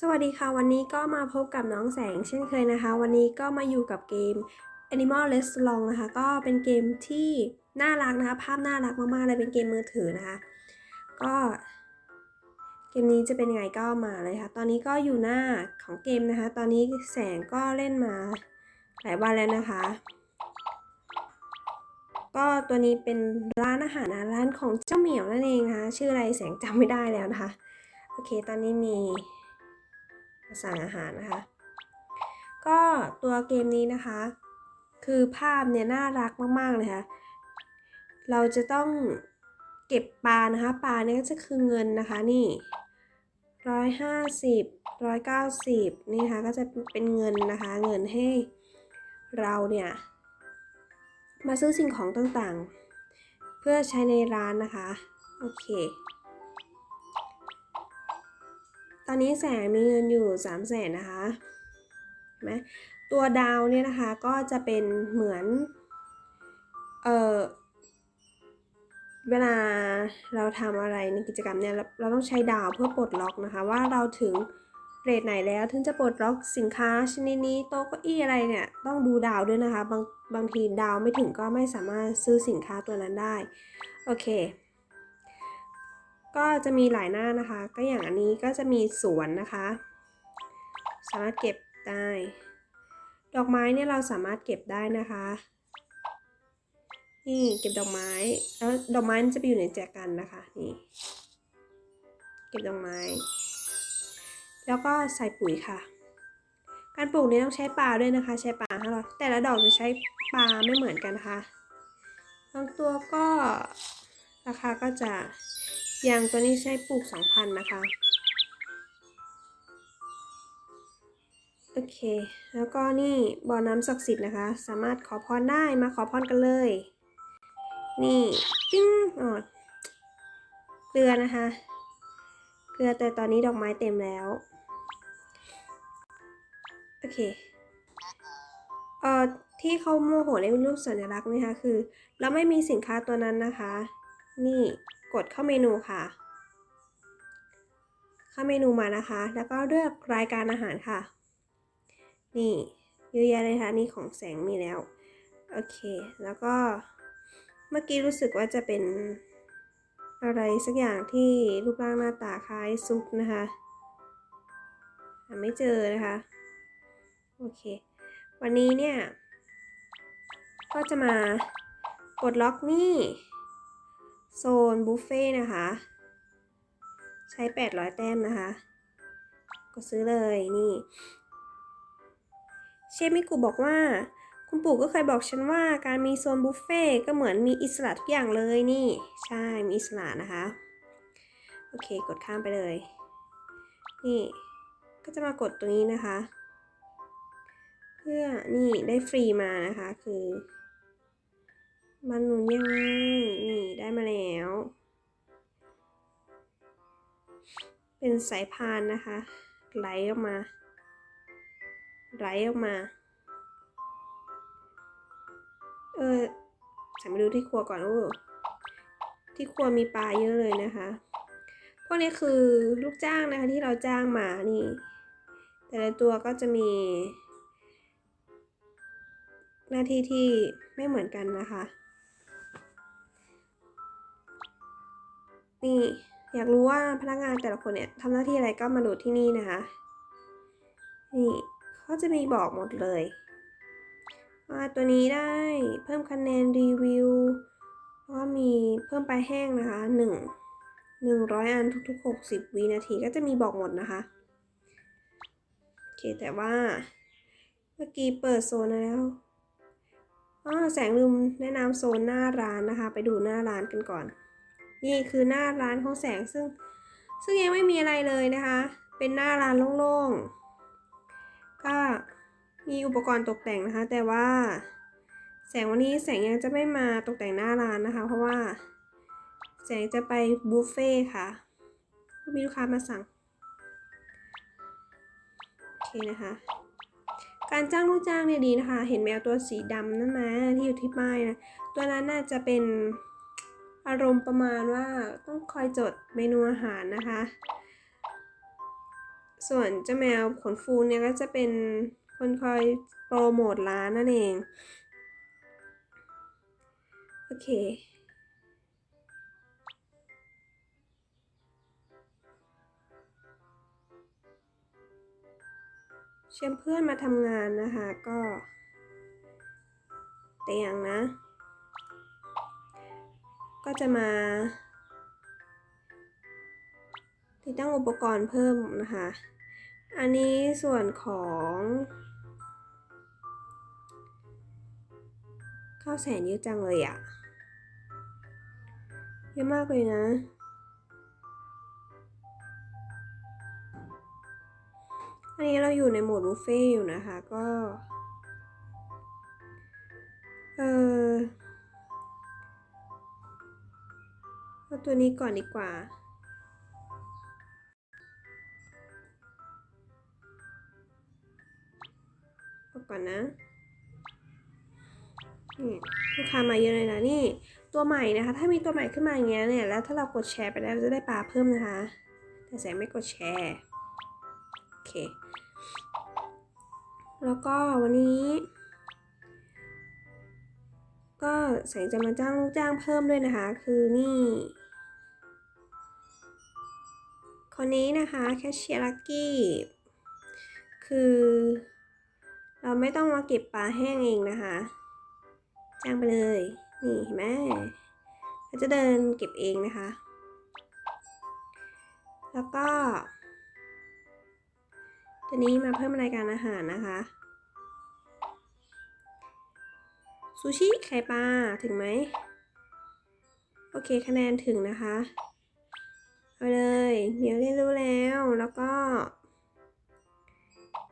สวัสดีค่ะ วันนี้ก็มาพบกับน้องแสงเช่นเคยนะคะ วันนี้ก็มาอยู่กับเกม Animal Restaurant นะคะ ก็เป็นเกมที่น่ารักนะคะ ภาพน่ารักมากๆเลยเป็นเกมมือถือนะคะ ก็เกมนี้จะเป็นยังไงก็มาเลยค่ะ ตอนนี้ก็อยู่หน้าของเกมนะคะ ตอนนี้แสงก็เล่นมาหลายวันแล้วนะคะ ก็ตัวนี้เป็นร้านอาหารนะร้านของเจ้าเหมียวนั่นเองนะคะชื่ออะไรแสงจำไม่ได้แล้วนะคะ โอเค ตอนนี้มี สั่งอาหารนะคะ ก็ตัวเกมนี้นะคะ คือภาพเนี่ยน่ารักมากๆเลยค่ะ เราจะต้องเก็บปลานะคะ ปลาเนี่ยก็จะคือเงินนะคะนี่ร้อยห้าสิบร้อยเก้าสิบนี่นะคะก็จะเป็นเงินนะคะ เงินให้เราเนี่ย มาซื้อสิ่งของต่างๆ เพื่อใช้ในร้านนะคะ โอเค ตอนนี้แสงมีเงินอยู่3ามแสนนะคะไหมตัวดาวเนี่ยนะคะก็จะเป็นเหมือนเออเวลาเราทำอะไรในกิจกรรมเนี่ยเราเราต้องใช้ดาวเพื่อปลดล็อกนะคะ ว่าเราถึงเรทไหนแล้วถึงจะปลดล็อกสินค้าชนิดนี้โต๊ะเก้าอี้อะไรเนี่ยต้องดูดาวด้วยนะคะ บางบางทีดาวไม่ถึงก็ไม่สามารถซื้อสินค้าตัวนั้นได้ โอเค ก็จะมีหลายหน้านะคะ ก็อย่างอันนี้ก็จะมีสวนนะคะ สามารถเก็บได้ ดอกไม้เนี่ยเราสามารถเก็บได้นะคะ นี่เก็บดอกไม้ แล้วดอกไม้จะไปอยู่ในแจกันนะคะ นี่ เก็บดอกไม้ แล้วก็ใส่ปุ๋ยค่ะ การปลูกนี้ต้องใช้ปลาด้วยนะคะ ใช้ปลาห้าร้อยแต่ละดอกจะใช้ปลาไม่เหมือนกันนะคะบางตัวก็ราคาก็จะ ย่างตัวนี้ใช้ปลูก2,000นะคะ โอเค แล้วก็นี่บ่อน้ำศักดิ์สิทธิ์นะคะ สามารถขอพรได้มาขอพรกันเลย นี่ปิ้งอ๋อเกลือนะคะ เกลือแต่ตอนนี้ดอกไม้เต็มแล้ว โอเค เอ่อที่เขาโมโหในรูปสัญลักษณ์นะคะคือ เราไม่มีสินค้าตัวนั้นนะคะ นี่ กดเข้าเมนูค่ะ เข้าเมนูมานะคะ แล้วก็เลือกรายการอาหารค่ะ นี่เยอะแยะเลยค่ะนี่ของแสงมีแล้ว โอเค แล้วก็เมื่อกี้รู้สึกว่าจะเป็นอะไรสักอย่างที่รูปร่างหน้าตาคล้ายซุปนะคะหาไม่เจอนะคะ โอเค วันนี้เนี่ย ก็จะมาปลดล็อกนี่ โซนบุฟเฟ่นะคะ ใช้ 800 แต้มนะคะ ก็ซื้อเลยนี่ เชฟมิกุบอกว่า คุณปู่ก็เคยบอกฉันว่าการมีโซนบุฟเฟ่ก็เหมือนมีอิสระทุกอย่างเลยนี่ ใช่มีอิสระนะคะ โอเคกดข้ามไปเลย นี่ก็จะมากดตรงนี้นะคะ เพื่อนี่ได้ฟรีมานะคะคือ มันหนุนยังไงนี่ได้มาแล้ว เป็นสายพานนะคะ ไหลออกมา ไหลออกมา เออฉันมาดูที่ครัวก่อนโอ้ที่ครัวมีปลาเยอะเลยนะคะ พวกนี้คือลูกจ้างนะคะที่เราจ้างมานี่ แต่ละตัวก็จะมี หน้าที่ที่ไม่เหมือนกันนะคะ นี่อยากรู้ว่าพนักงานแต่ละคนเนี่ยทำหน้าที่อะไรก็มาดูที่นี่นะคะ นี่เขาจะมีบอกหมดเลยว่าตัวนี้ได้เพิ่มคะแนนรีวิวก็มีเพิ่มปลายแห้งนะคะหนึ่งหนึ่งร้อยอันทุกๆหกสิบวินาทีก็จะมีบอกหมดนะคะโอเคแต่ว่าเมื่อกี้เปิดโซนแล้วอ๋อแสงลืมแนะนำโซนหน้าร้านนะคะ ไปดูหน้าร้านกันก่อน นี่คือหน้าร้านของแสงซึ่ง ซึ่งยังไม่มีอะไรเลยนะคะ เป็นหน้าร้านโล่งๆ ก็มีอุปกรณ์ตกแต่งนะคะ แต่ว่าแสงวันนี้แสงยังจะไม่มาตกแต่งหน้าร้านนะคะ เพราะว่าแสงจะไปบุฟเฟ่ค่ะ มีลูกค้ามาสั่ง โอเคนะคะ การจ้างลูกจ้างเนี่ยดีนะคะ เห็นแมวตัวสีดำนั่นไหมที่อยู่ที่ป้ายนะ ตัวนั้นน่าจะเป็น อารมณ์ประมาณว่าต้องคอยจดเมนูอาหารนะคะ ส่วนเจ้าแมวขนฟูเนี่ยก็จะเป็นคนคอยโปรโมทร้านนั่นเอง โอเคเชิญเพื่อนมาทำงานนะคะก็ แต่อย่างนะ ก็จะมา ติดตั้งอุปกรณ์เพิ่มนะคะ อันนี้ส่วนของข้าวแสนเยอะจังเลยอะเยอะมากเลยนะ อันนี้เราอยู่ในโหมดบุฟเฟ่อยู่นะคะ ก็ เออ เอาตัวนี้ก่อนดีกว่า เอาก่อนนะ นี่ลูกค้ามาเยอะเลยนะนี่ ตัวใหม่นะคะ ถ้ามีตัวใหม่ขึ้นมาอย่างเงี้ยเนี่ย แล้วถ้าเรากดแชร์ไปแล้วจะได้ปลาเพิ่มนะคะ แต่แสงไม่กดแชร์ โอเค แล้วก็วันนี้ ก็แสงจะมาจ้างลูกจ้างเพิ่มด้วยนะคะ คือนี่ คนนี้นะคะแคชเชียร์ลักกี้ คือ เราไม่ต้องมาเก็บปลาแห้งเองนะคะ จ้างไปเลย นี่เห็นไหมเขาจะเดินเก็บเองนะคะ แล้วก็ตัวนี้มาเพิ่มรายการอาหารนะคะ ซูชิ ไข่ปลา ถึงไหม โอเค คะแนนถึงนะคะ เอาเลยเดี๋ยวเรียนรู้แล้ว แล้วก็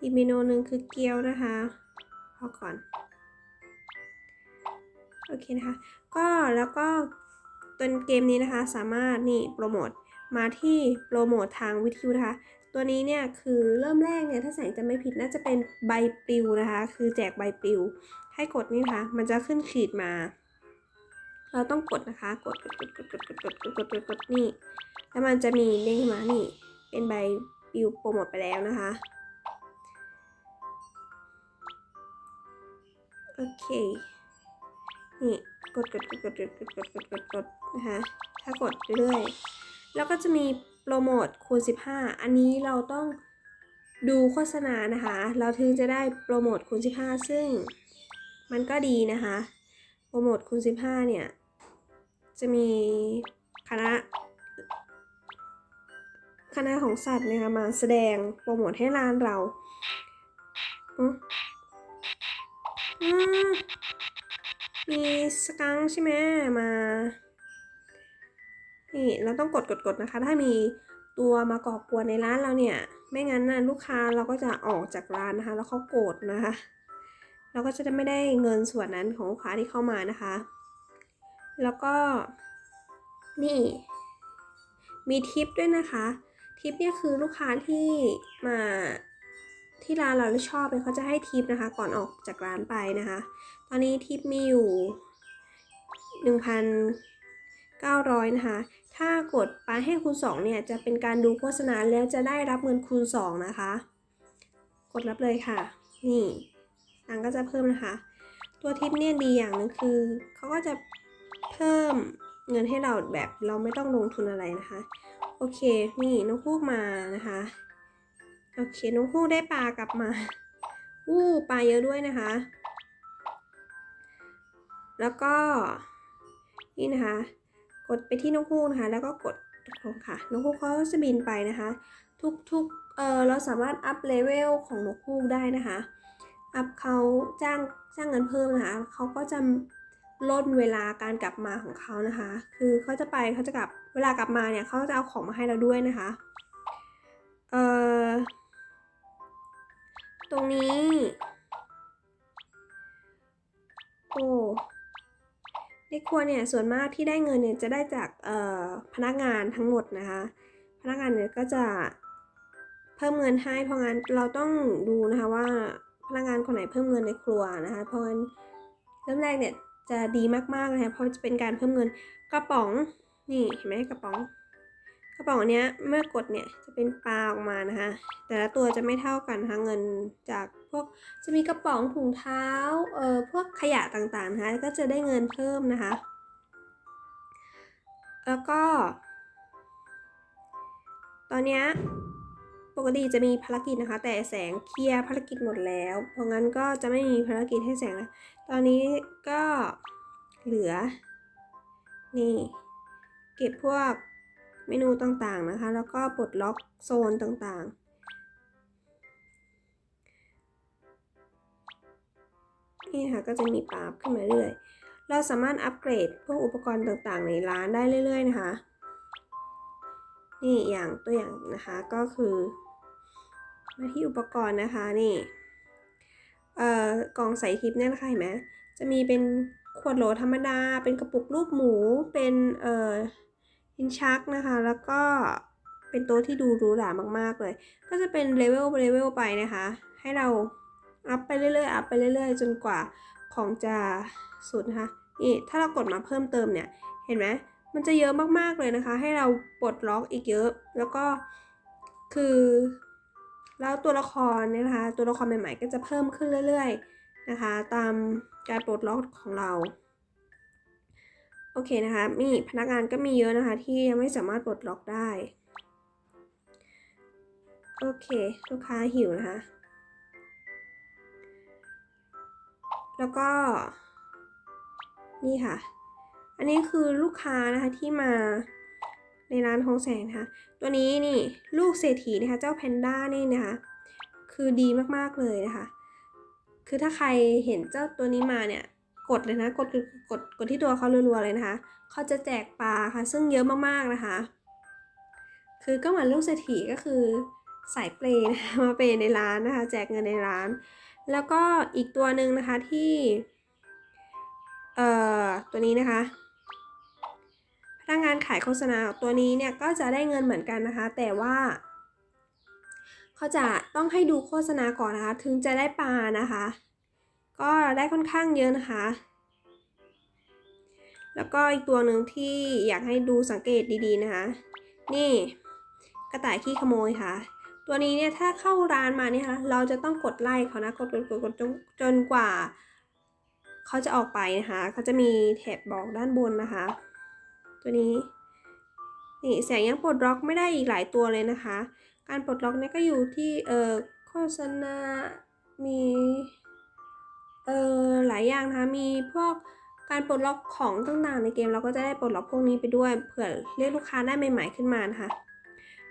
อีกเมนูหนึ่งคือเกี๊ยวนะคะ พอก่อน โอเคนะคะ ก็แล้วก็ตัวเกมนี้นะคะ สามารถนี่โปรโมท มาที่โปรโมททางวิทยุนะคะตัวนี้เนี่ยคือเริ่มแรกเนี่ยถ้าแสงจะไม่ผิดน่าจะเป็นใบปลิวนะคะ คือแจกใบปลิว ให้กดนี่นะคะ มันจะขึ้นขีดมา เราต้องกดนะคะ กดกดกดกดกดกดกดกดกดกดกดนี่ แล้วมันจะมีเด้งมานี่ เป็นใบปลิวโปรโมทไปแล้วนะคะ โอเค นี่กดกดกดกดกดกดกดกดกดกดนะคะ ถ้ากดเรื่อยๆ แล้วก็จะมีโปรโมทคูณ 15 อันนี้เราต้องดูโฆษณานะคะ เราถึงจะได้โปรโมทคูณ 15 ซึ่ง มันก็ดีนะคะโปรโมทคูณ 15 เนี่ย จะมีคณะ คณะของสัตว์นะคะมาแสดงโปรโมทให้ร้านเราอืมมีสกังใช่ไหมมา นี่เราต้องกดกดกดนะคะ ถ้ามีตัวมาก่อกวนในร้านเราเนี่ย ไม่งั้นนะลูกค้าเราก็จะออกจากร้านนะคะ แล้วเขาโกรธนะคะ เราก็จะไม่ได้เงินส่วนนั้นของลูกค้าที่เข้ามานะคะ แล้วก็นี่มีทิปด้วยนะคะ ทิปเนี่ยคือลูกค้าที่มาที่ร้านเราแล้วชอบเนี่ยเขาจะให้ทิปนะคะ ก่อนออกจากร้านไปนะคะ ตอนนี้ทิปมีอยู่ 1,900 นะคะ ถ้ากดปให้คูณ2เนี่ยจะเป็นการดูโฆษณาแล้วจะได้รับเงินคูณ2นะคะ กดรับเลยค่ะ นี่ ตังก็จะเพิ่มนะคะ ตัวทิปเนี่ยดีอย่างหนึงคือเขาก็จะเพิ่มเงินให้เราแบบเราไม่ต้องลงทุนอะไรนะคะ โอเคนี่น้องพูกมานะคะ โอเคน้องพูกได้ปลากลับมาอู้ปลาเยอะด้วยนะคะ แล้วก็นี่นะคะ กดไปที่นกฮูกนะคะ แล้วก็กดลงค่ะนกฮูกเขาจะบินไปนะคะ ทุกๆ เออเราสามารถอัพเลเวลของนกฮูกได้นะคะ อัพเขาจ้างจ้างเงินเพิ่มนะคะเขาก็จะลดเวลาการกลับมาของเขานะคะ คือเขาจะไปเขาจะกลับเวลากลับมาเนี่ยเขาจะเอาของมาให้เราด้วยนะคะเอ่อตรงนี้ โอ้ในครัวเนี่ยส่วนมากที่ได้เงินเนี่ยจะได้จากเอ่อพนักงานทั้งหมดนะคะ พนักงานเนี่ยก็จะเพิ่มเงินให้เพราะงั้นเราต้องดูนะคะว่า นักงานคนไหนเพิ่มเงินในครัวนะคะเพราะงั้นเริ่มแรกเนี่ยจะดีมากๆนะคะเพราะจะเป็นการเพิ่มเงินกระป๋องนี่เห็นไหมกระป๋อง กระป๋องเนี้ยเมื่อกดเนี่ยจะเป็นปลาออกมานะคะแต่ละตัวจะไม่เท่ากันนะคะเงินจากพวกจะมีกระป๋องถุงเท้าเอ่อพวกขยะต่างๆนะคะก็จะได้เงินเพิ่มนะคะ แล้วก็ ตอนเนี้ย ปกติจะมีภารกิจนะคะ แต่แสงเคลียร์ภารกิจหมดแล้ว เพราะงั้นก็จะไม่มีภารกิจให้แสงแล้วตอนนี้ก็เหลือ นี่ เก็บพวกเมนูต่างๆนะคะ แล้วก็ปลดล็อกโซนต่างๆ นี่นะคะก็จะมีปาบขึ้นมาเรื่อย เราสามารถอัปเกรดพวกอุปกรณ์ต่างๆ ในร้านได้เรื่อย ๆ นะคะนี่อย่างตัวอย่างนะคะก็คือ มาที่อุปกรณ์นะคะนี่เอ่อกล่องใส่ทิปเนี่ยนะคะเห็นไหมจะมีเป็นขวดโหลธรรมดา เป็นกระปุกรูปหมู เป็นเอ่อหินชักนะคะ แล้วก็เป็นโต๊ะที่ดูหรูหรามากๆเลย ก็จะเป็นเลเวลเลเวลไปนะคะ ให้เราอัพไปเรื่อยๆ อัพไปเรื่อยๆ จนกว่าของจะสุดนะคะ นี่ถ้าเรากดมาเพิ่มเติมเนี่ย เห็นไหมมันจะเยอะมากๆเลยนะคะ ให้เราปลดล็อกอีกเยอะ แล้วก็คือ แล้วตัวละครเนี่ยนะคะ ตัวละครใหม่ๆ ก็จะเพิ่มขึ้นเรื่อย ๆนะคะ ตามการปลดล็อกของเรา โอเคนะคะ มีพนักงานก็มีเยอะนะคะ ที่ยังไม่สามารถปลดล็อกได้ โอเค ลูกค้าหิวนะคะ แล้วก็ นี่ค่ะ อันนี้คือลูกค้านะคะที่มาในร้านทองแสงนะคะ ตัวนี้นี่ลูกเศรษฐีนะคะ เจ้าแพนด้านี่นะคะ คือดีมากๆเลยนะคะ คือถ้าใครเห็นเจ้าตัวนี้มาเนี่ย กดเลยนะ กดกดกดกดที่ตัวเขารัวๆเลยนะคะ เขาจะแจกปลาค่ะ ซึ่งเยอะมากๆนะคะ คือก็เหมือนลูกเศรษฐีก็คือสายเปรย์นะคะมาเปย์ในร้านนะคะ แจกเงินในร้าน แล้วก็อีกตัวหนึ่งนะคะที่ เอ่อ ตัวนี้นะคะ พนักงานขายโฆษณาตัวนี้เนี่ยก็จะได้เงินเหมือนกันนะคะ แต่ว่าเขาจะต้องให้ดูโฆษณาก่อนนะคะ ถึงจะได้ปลานะคะ ก็ได้ค่อนข้างเยอะนะคะ แล้วก็อีกตัวหนึ่งที่อยากให้ดูสังเกตดีๆนะคะ นี่กระต่ายขี้ขโมยค่ะ ตัวนี้เนี่ยถ้าเข้าร้านมาเนี่ยค่ะเราจะต้องกดไล่เขานะกดกดกดกดจนจนกว่า เขาจะออกไปนะคะ เขาจะมีแถบบอกด้านบนนะคะ ตัวนี้ นี่แสงยังปลดล็อกไม่ได้อีกหลายตัวเลยนะคะ การปลดล็อกเนี่ยก็อยู่ที่เอ่อโฆษณา มีเอ่อหลายอย่างนะคะ มีพวกการปลดล็อกของต่างๆในเกมเราก็จะได้ปลดล็อกพวกนี้ไปด้วยเผื่อเรียกลูกค้าได้ใหม่ ๆขึ้นมานะคะ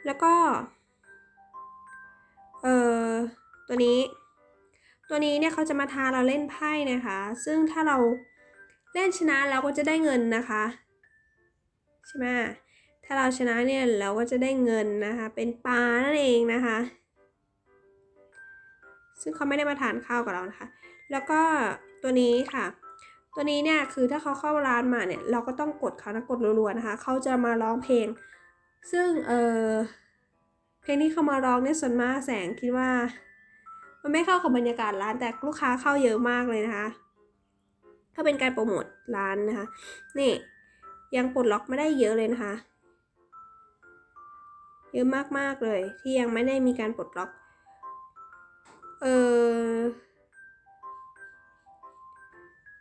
แล้วก็ เอ่อ ตัวนี้ ตัวนี้เนี่ยเขาจะมาทาเราเล่นไพ่นะคะ ซึ่งถ้าเราเล่นชนะเราก็จะได้เงินนะคะ ใช่ไหมถ้าเราชนะเนี่ยเราก็จะได้เงินนะคะ เป็นปลานั่นเองนะคะ ซึ่งเขาไม่ได้มาทานข้าวกับเรานะคะ แล้วก็ตัวนี้ค่ะ ตัวนี้เนี่ยคือถ้าเขาเข้าร้านมาเนี่ยเราก็ต้องกดเขานะกดรัวๆนะคะ เขาจะมาร้องเพลง ซึ่งเออเพลงที่เขามาร้องเนี่ยส่วนมากแสงคิดว่า มันไม่เข้ากับบรรยากาศร้านแต่ลูกค้าเข้าเยอะมากเลยนะคะ ถ้าเป็นการโปรโมทร้านนะคะ นี่ ยังปลดล็อกไม่ได้เยอะเลยนะคะ เยอะมากๆเลย ที่ยังไม่ได้มีการปลดล็อก เออ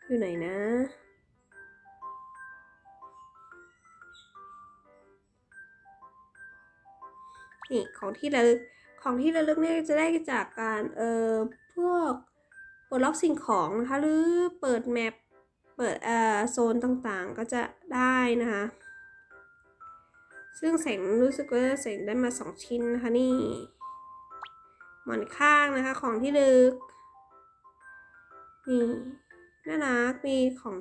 อยู่ไหนนะนี่ของที่ระลึกของที่ระลึกเนี่ยจะได้จากการเอ่อพวกปลดล็อกสิ่งของนะคะหรือเปิดแมป เปิดเอ่อโซนต่างๆก็จะได้นะคะ ซึ่งแสงรู้สึกว่าแสงได้มาสองชิ้นนะคะนี่หมอนข้างนะคะของที่ลึกนี่น่ารักมีของ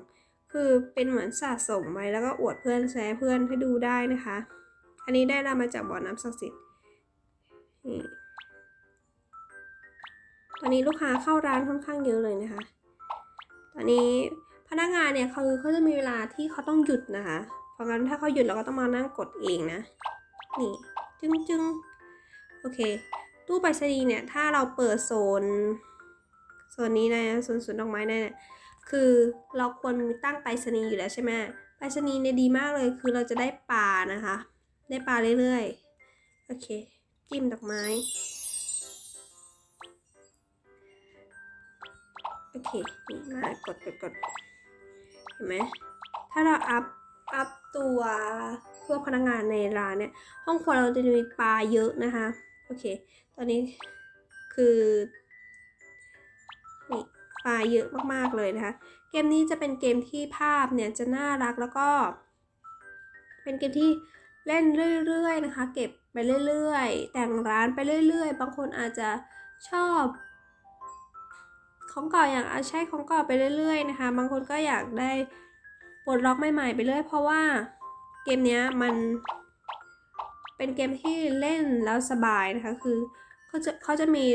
คือเป็นเหมือนสะสมไว้แล้วก็อวดเพื่อนแชร์เพื่อนให้ดูได้นะคะ อันนี้ได้รับมาจากบ่อน้ำศักดิ์สิทธิ์นี่ตอนนี้ลูกค้าเข้าร้านค่อนข้างเยอะเลยนะคะ ตอนนี้ พนักงานเนี่ยคือเขาจะมีเวลาที่เขาต้องหยุดนะคะ เพราะงั้นถ้าเขาหยุดเราก็ต้องมานั่งกดเองนะ นี่จึงจึงโอเค ตู้ไปรษณีย์เนี่ย ถ้าเราเปิดโซนโซนนี้นะโซนสวนดอกไม้เนี่ยคือเราควรมีตั้งไปรษณีย์อยู่แล้วใช่ไหมไปรษณีย์เนี่ยดีมากเลยคือเราจะได้ปลานะคะ ได้ปลาเรื่อยๆโอเคจิ้มดอกไม้โอเคนี่มากดกดกด เห็นไหมถ้าเราอัพอัพตัวพวกพนักงานในร้านเนี่ย ห้องครัวเราจะมีปลาเยอะนะคะ โอเค ตอนนี้คือนี่ปลาเยอะมากๆเลยนะคะ เกมนี้จะเป็นเกมที่ภาพเนี่ยจะน่ารักแล้วก็ เป็นเกมที่เล่นเรื่อยๆนะคะ เก็บไปเรื่อยๆ แต่งร้านไปเรื่อยๆ บางคนอาจจะชอบ ของเก่าอย่ากเอาใช้ของเก่าไปเรื่อยๆนะคะ บางคนก็อยากได้ปลดล็อกใหม่ๆไปเรื่อยเพราะว่าเกมนี้มัน เป็นเกมที่เล่นแล้วสบายนะคะ คือเขาจะเขาจะมี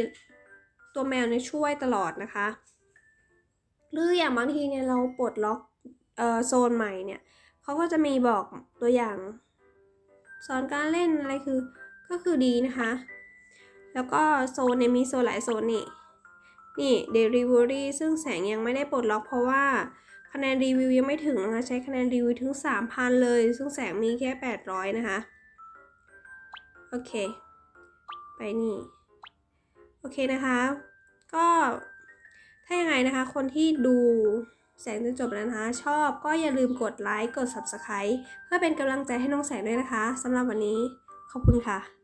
ตัวแมวเนี่ยช่วยตลอดนะคะ หรืออย่างบางทีเนี่ยเราปลดล็อกเอ่อโซนใหม่เนี่ยเขาก็จะมีบอกตัวอย่าง สอนการเล่นอะไรคือก็คือดีนะคะ แล้วก็โซนเนี่ยมีโซนหลายโซนนี่ นี่ Delivery ซึ่งแสงยังไม่ได้ปลดล็อกเพราะว่าคะแนนรีวิวยังไม่ถึงนะคะ ใช้คะแนนรีวิวถึง 3,000 เลย ซึ่งแสงมีแค่ 800 นะคะ โอเค ไปนี่ โอเคนะคะ ก็ถ้ายังไงนะคะ คนที่ดูแสงจนจบแล้วนะคะ ชอบก็อย่าลืมกดไลค์ กด Subscribe เพื่อเป็นกำลังใจให้น้องแสงด้วยนะคะสำหรับวันนี้ ขอบคุณค่ะ